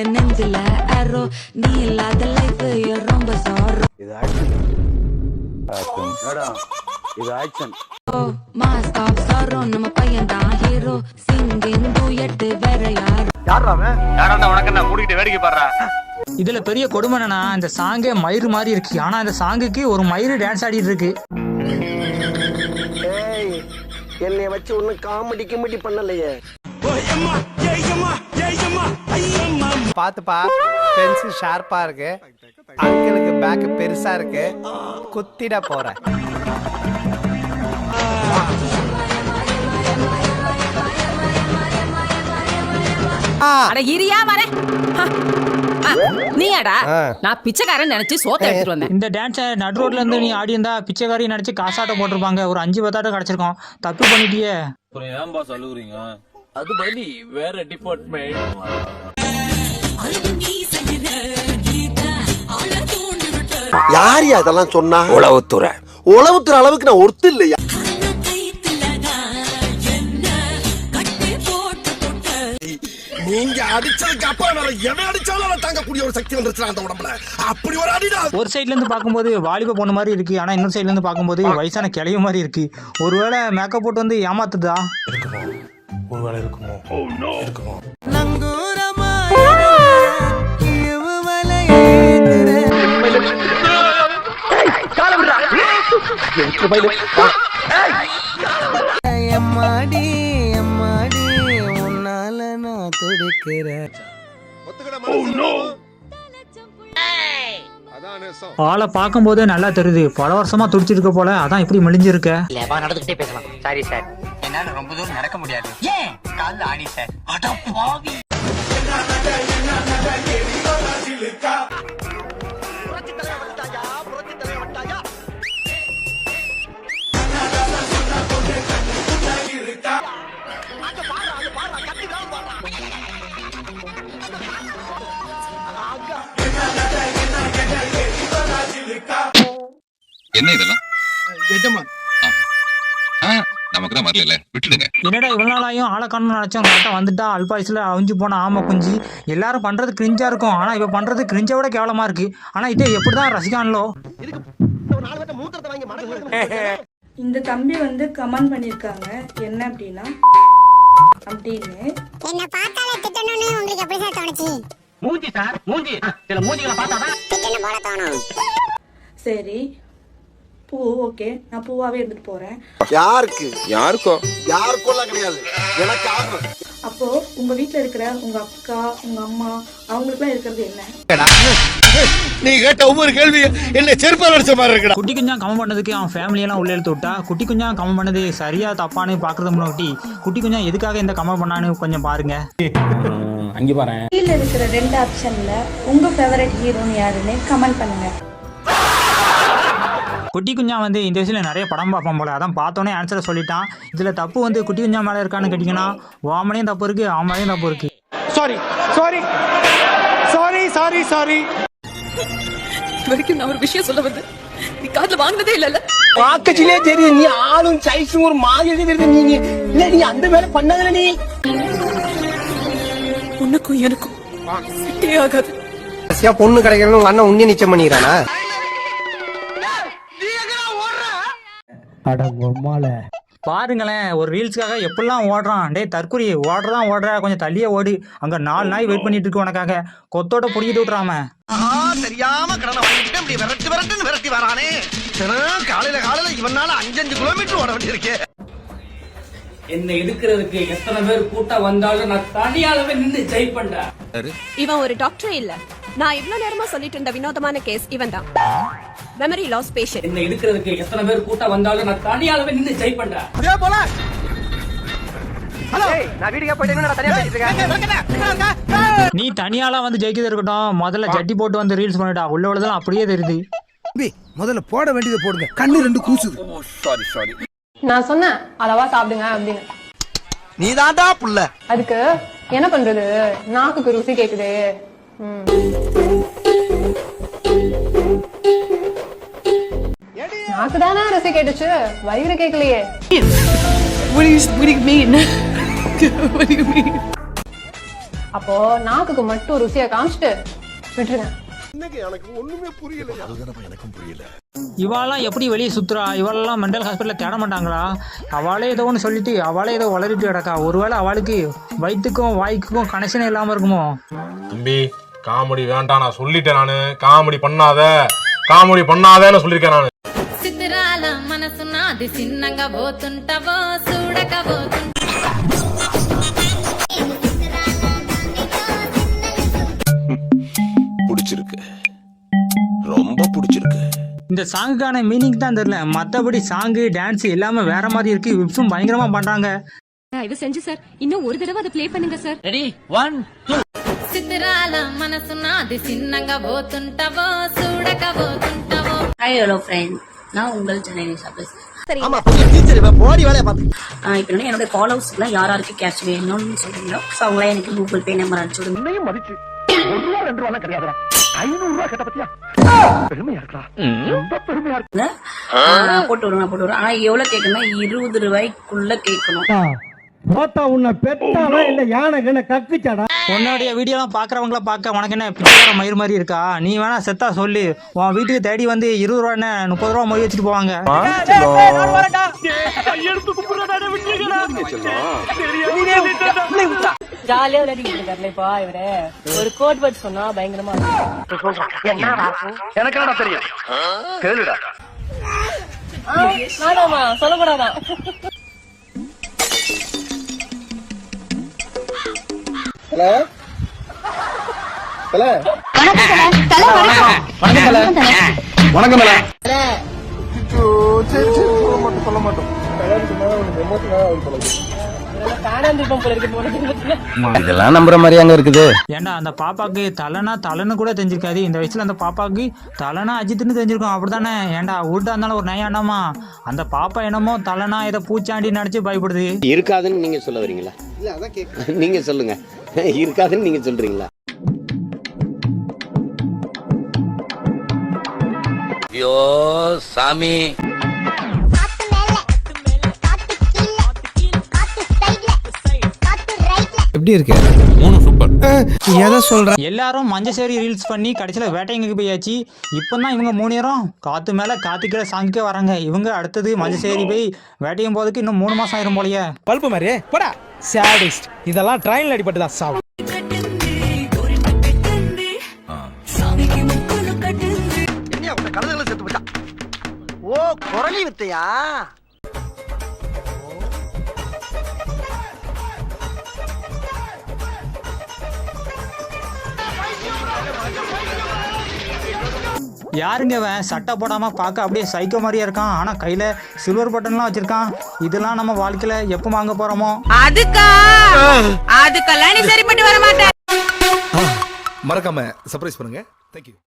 என் நெஞ்சில அரோ நீ இல்லாத லைஃப் ரொம்ப சாரோ இது ஆக்ஷன் இது ஆக்ஷன் மாஸ்க் ஆஃப் சாரோ நம்ம பையன் தான் ஹீரோ சிங்கிங் டூயட் வேற யார்? யாராண்டா உனக்கு என்ன? மூடிக்கிட்டு வேடிக்கை பாடுறா? இதுல பெரிய கொடுமை என்னன்னா இந்த சாங்கே மயிறு மாதிரி இருக்கு. ஆனா இந்த சாங்குக்கு ஒரு மயிறு டான்ஸ் ஆடிட்டு இருக்கு. ஏய் என்னை வச்சு ஒன்னும் காமெடி கிமெடி பண்ணலையே. பாத்துப்பா பென்சில் ஷார்ப்பா இருக்கு. அங்கிளுக்கு பேக் பெருசா இருக்கு. குத்திட போறேன் அட இரியா வர. நீயாடா? நான் பிச்சைக்காரன் நினைச்சு சோத்த எடுத்துட்டு வந்தேன். இந்த டான்ஸை நடு ரோட்ல இருந்து நீ ஆடி இருந்தா பிச்சைக்காரி நினைச்சு காசாட்டம் போட்டிருப்பாங்க. ஒரு அஞ்சு பத்தாட்டம் கிடைச்சிருக்கோம். தப்பு பண்ணிட்டியே. அது பலி வேற டிபார்ட்மெண்ட் யார் அதெல்லாம் சொன்னா? உளவுத்துறை. உளவுத்துறை அளவுக்கு நான் ஒருத்து இல்லையா? நீங்க அடிச்சதுக்கு அப்புறம் எவன் அடிச்சாலும் நான் தாங்கக்கூடிய ஒரு சக்தி வந்துருச்சு அந்த உடம்புல. அப்படி ஒரு அடிடா. ஒரு சைடுல இருந்து பார்க்கும்போது வாலிப பொண்ணு மாதிரி இருக்கு. ஆனா இன்னொரு சைடுல இருந்து பார்க்கும்போது வயசான கிளைய மாதிரி இருக்கு. ஒருவேளை மேக்கப் போட்டு வந்து ஏமாத்துதா? எம்மாடி எம்மாடி உன்னால நான் துடிக்கிறேன். ஆளை பார்க்கும்போதே நல்லா தெரியுது. பல வருஷமா துடிச்சிருக்க போல அதான் இப்படி மெலிஞ்சிருக்க. நடந்துகிட்டே பேசலாம். சாரி சார் என்னால ரொம்ப தூரம் நடக்க முடியாது. ஏன்? கால்ல ஆடி சார் அட பாவி என்ன இதெல்லாம்? ஆ, நமக்கு தான் வரல விட்டுடுங்க. என்னடா இவ்வளவு நாளாயும் ஆளை நினைச்சோம் கரெக்டா வந்துட்டா அல்பாயுஸ்ல அவிஞ்சு போன ஆமை குஞ்சு. எல்லாரும் பண்றது கிரிஞ்சா இருக்கும். ஆனா இப்ப பண்றது கிரிஞ்சை விட கேவலமா இருக்கு. ஆனா இதை எப்படிதான் ரசிக்கான்லோ? இந்த தம்பி வந்து கமெண்ட் பண்ணியிருக்காங்க. என்ன அப்படின்னா அப்படின்னு. என்ன பார்த்தாலே திட்டணும்னு உங்களுக்கு எப்படி சார் தோணுச்சு? மூஞ்சி சார் மூஞ்சி. சில மூஞ்சிகளை பார்த்தாதான் திட்டணும் போல தோணும். சரி பூ ஓகே. நான் பூவாவே எடுத்துட்டு போறேன். யாருக்கு? யாருக்கோ? யாருக்கெல்லாம் கிடையாது. எனக்கு ஆகும் அப்போ உங்க வீட்ல இருக்கிற உங்க அக்கா உங்க அம்மா அவங்களுக்குலாம் இருக்கிறது என்ன? நீ கேட்ட ஒவ்வொரு கேள்வி என்ன செருப்பால் அடிச்ச மாதிரி இருக்கடா. குட்டி குஞ்சா கம்மன் பண்ணதுக்கு அவன் ஃபேமிலியெல்லாம் உள்ள இழுத்து விட்டா குட்டி குஞ்சா கம்மன் பண்ணது சரியா தப்பான்னு பாக்குறது முன்னாடி குட்டி குஞ்சா எதுக்காக இந்த கமெண்ட் பண்ணான்னு கொஞ்சம் பாருங்க. அங்கே பாரு கீழே இருக்கிற ரெண்டு ஆப்ஷன்ல உங்க ஃபேவரட் ஹீரோன்னு யாருன்னு கமெண்ட் பண்ணுங்க. குட்டி குஞ்சா வந்து இந்த வயசுல நிறைய படம் பார்ப்பான் போல. அதான் பார்த்தோன்னே ஆன்சரை சொல்லிட்டான். இதுல தப்பு வந்து குட்டி குஞ்சா மேல இருக்கான்னு கேட்டீங்கன்னா ஓமனையும் தப்பு இருக்கு ஆமனையும் தப்பு இருக்கு. Sorry sorry sorry sorry sorry வரைக்கும் நான் ஒரு விஷயம் சொல்ல வந்து நீ காதுல வாங்கினதே இல்லல்ல? பாக்கச்சிலே தெரியுது நீ ஆளும் சைஸும் ஒரு மாதிரி தெரியுது நீ. நீ- இல்ல நீ அந்த வேலை பண்ணதுல நீ. உனக்கும் எனக்கும் செட்டே ஆகாது. பொண்ணு கிடைக்கணும் உங்க அண்ணன் உன்னிய நிச்சயம் பண்ணிக்கிறானா? பாருங்களேன் ஒரு ரீல்ஸ்க்காக எப்படிலாம் ஓடுறான்? டேய் தற்குறி ஓடுறதான் ஓடுற கொஞ்சம் தள்ளியே ஓடு. அங்க நாலு நாய் வெயிட் பண்ணிட்டு இருக்கு உனக்காக. கொத்தோட பிடிக்கிட்டு விட்றாம தெரியாம கடனை வாங்கிட்டு இப்படி விரட்டி விரட்டுன்னு விரட்டி வரானே. காலையில காலையில இவனால அஞ்சஞ்சு கிலோமீட்டர் ஓட வேண்டியிருக்கு. என்னை எடுக்கிறதுக்கு எத்தனை பேர் கூட்டம் வந்தாலும் நான் தனியாகவே நின்று ஜெயிப்பேன்டா இவன் ஒரு டாக்டரே இல்ல. நான் இவ்வளவு நேரமா சொல்லிட்டு இருந்த வினோதமான கேஸ் இவன் தான் மெமரி லாஸ் பேஷண்ட் என்னை எடுக்கிறதுக்கு எத்தனை பேர் கூட்டம் வந்தாலும் நான் தனியாகவே நின்று ஜெயிப்பேன்டா நான் வீட்டுக்கே போயிட்டு நான் தனியா பேசிட்டு இருக்கேன்? நீ தனியாலாம் வந்து ஜெயிக்கிறது இருக்கட்டும் முதல்ல ஜட்டி போட்டு வந்து ரீல்ஸ் பண்ணிட்டா உள்ள உள்ளதெல்லாம் அப்படியே தெரியுது. முதல்ல போட வேண்டியதை போடுங்க. கண்ணு ரெண்டு கூசுது. சாரி சாரி நான் சொன்னேன் அளவா சாப்பிடுங்க அப்படின்னு. நீ தாண்டா புள்ள. அதுக்கு என்ன பண்றது? நாக்குக்கு ருசி கேக்குது. நாக்கு தானே ருசி கேட்டுச்சு? வயிறு கேட்கலையே அப்போ நாக்குக்கு மட்டும் ருசியை காமிச்சிட்டு விட்டுருங்க. இவாளெல்லாம் எப்படி வெளியே சுத்துறா? இவாளெல்லாம் மென்டல் ஹாஸ்பிட்டலில் தேட மாட்டாங்களா? அவளே ஏதோ ஒன்று சொல்லிட்டு அவளே ஏதோ வளரிட்டு கிடக்கா. ஒருவேளை அவளுக்கு வயிற்றுக்கும் வாய்க்குக்கும் கனெக்ஷன் இல்லாமல் இருக்குமோ? தம்பி காமெடி வேண்டாம் நான் சொல்லிட்டேன் நானு காமெடி பண்ணாத காமெடி பண்ணாதேன்னு சொல்லியிருக்கேன் நானு చిత్రాల మనసున అది చిన్నగా పోతుంటావో చూడక பிடிச்சிருக்கு ரொம்ப பிடிச்சிருக்கு இந்த சாங்குக்கான மீனிங் தான் தெரியல மற்றபடி சாங்கு டான்ஸ் எல்லாமே வேற மாதிரி இருக்கு விப்ஸும் பயங்கரமாக பண்ணுறாங்க தயவு செஞ்சு சார் இன்னும் ஒரு தடவை அதை ப்ளே பண்ணுங்க சார் ரெடி ஒன் చిత్రాల మనసున అది చిన్నగా పోతుంటావో చూడక పోతుంటావో ஹாய் ஹலோ ஃப்ரெண்ட் நான் உங்கள் ஜனனி பேசுகிறேன் ஆமா கொஞ்சம் டீச்சர் இவன் போடி வேலையை பார்த்து இப்போ வந்து என்னோட ஃபாலோவர்ஸ்க்குலாம் யார் யாருக்கு கேஷ் வேணும்னு சொல்றீங்களோ ஸோ அவங்களே எனக்கு கூகுள் பே நம்பர் அனுப்பிச்சு விடுங்க உன்னையும் மதிச்சு ஒரு ரூபா ரெண்டு ரூபா கிடையாதுடா ஐநூறு ரூபா கேட்ட பத்தியா பெருமையா இருக்கா ரொம்ப பெருமையா இருக்கு ஆ, போட்டு விடுங்க போட்டு விடுங்க ஆனால் எவ்வளோ கேட்கணும்னா இருபது ரூபாய்க்குள்ள கேட்கணும் பார்த்தா உன்னை பெத்தானா இல்ல யானை கண்ண கக்குச்சாடா? உன்னுடைய வீடியோலாம் பார்க்குறவங்கள பார்க்க உனக்கு என்ன பிச்சைக்கார மயிர் மாதிரி இருக்கா? நீ வேணா செத்தா சொல்லு. உன் வீட்டுக்கு தேடி வந்து இருபது ரூபா என்ன முப்பது ரூபா மொழி வச்சுட்டு போவாங்க. ஜாலியாக விளையாடிட்டு இருக்காருல இப்போ இவரு. ஒரு கோட் வேர்ட் சொன்னா பயங்கரமா எனக்கு என்னடா தெரியும்? கேளுடா. வேணாமா சொல்லக்கூடாதான் வணக்கம் மேல சரி சரி சொல்ல மாட்டோம் சொல்ல மாட்டோம். இதெல்லாம் நம்புற மாதிரி அங்க இருக்குது. ஏன்டா அந்த பாப்பாக்கு தலைனா தலைன்னு கூட தெரிஞ்சிருக்காது. இந்த வயசுல அந்த பாப்பாக்கு தலைனா அஜித்துன்னு தெரிஞ்சிருக்கும். அப்படிதானே ஏன்டா ஊட்டா இருந்தாலும் ஒரு நயாண்டாமா? அந்த பாப்பா என்னமோ தலைனா இதை பூச்சாண்டி நினைச்சு பயப்படுது. இருக்காதுன்னு நீங்க சொல்ல வரீங்களா? நீங்க சொல்லுங்க. இருக்காதுன்னு நீங்க சொல்றீங்களா? ஐயோ சாமி. காத்து மேல காத்து கீழ காத்து சைடுல காத்து ரைட்ல எப்படி இருக்கு? மூணு சூப்பர் எதை சொல்ற? எல்லாரும் மஞ்சசேரி ரீல்ஸ் பண்ணி கடைசியில் வேட்டையங்க போயாச்சு. இப்போ தான் இவங்க மூணு நேரம் காத்து மேலே காத்து கீழே சாங்கிக்கே வராங்க. இவங்க அடுத்தது மஞ்சசேரி போய் வேட்டையும் போதுக்கு இன்னும் மூணு மாதம் ஆயிரும் போலயே. பல்பு மாதிரி போடா. சேடிஸ்ட் இதெல்லாம் ட்ரெயின்ல அடிபட்டு தான் சாவு. என்ன உங்க கழுதுகளை செத்து போச்சா? ஓ குரலி வித்தையா? யாருங்க அவன் சட்டை போடாமல் பார்க்க அப்படியே சைக்கோ மாதிரியே இருக்கான். ஆனால் கையில் சில்வர் பட்டன்லாம் வச்சிருக்கான். இதெல்லாம் நம்ம வாழ்க்கையில் எப்போ வாங்க போகிறோமோ அதுக்கா! அதுக்கெல்லாம் நீ சரிப்பட்டு வர மாட்டேன் மறக்காம சர்ப்ரைஸ் பண்ணுங்க. தேங்க்யூ